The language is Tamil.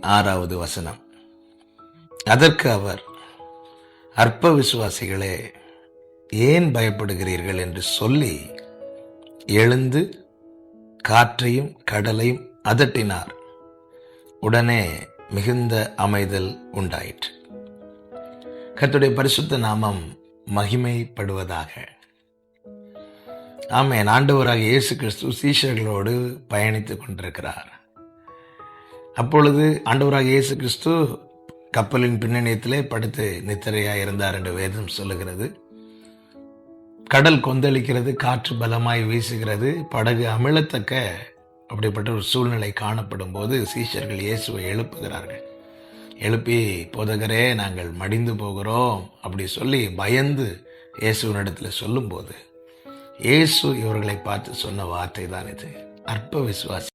ஆறாவது வசனம். அதற்கு அவர் அற்ப விசுவாசிகளே ஏன் பயப்படுகிறீர்கள்? என்று சொல்லி எழுந்து காற்றையும் கடலையும் அதட்டினார். உடனே மிகுந்த அமைதல் உண்டாயிற்று. கத்துடைய பரிசுத்த நாமம் மகிமைப்படுவதாக. ஆமென். ஆண்டவராக இயேசு கிறிஸ்து சீஷர்களோடு பயணித்துக் கொண்டிருக்கிறார். அப்பொழுது ஆண்டவராக இயேசு கிறிஸ்து கப்பலின் பின்னணியத்திலே படுத்து நித்திரையாக இருந்தார் என்று வேதம் சொல்லுகிறது. கடல் கொந்தளிக்கிறது காற்று பலமாய் வீசுகிறது படகு அமிழத்தக்க அப்படிப்பட்ட ஒரு சூழ்நிலை காணப்படும் போது சீஷர்கள் இயேசுவை எழுப்புகிறார்கள். எழுப்பி போதகரே நாங்கள் மடிந்து போகிறோம் அப்படி சொல்லி பயந்து இயேசுவினிடத்தில் சொல்லும்போது இயேசு இவர்களை பார்த்து சொன்ன வார்த்தை தான் இது. அற்ப விசுவாசி.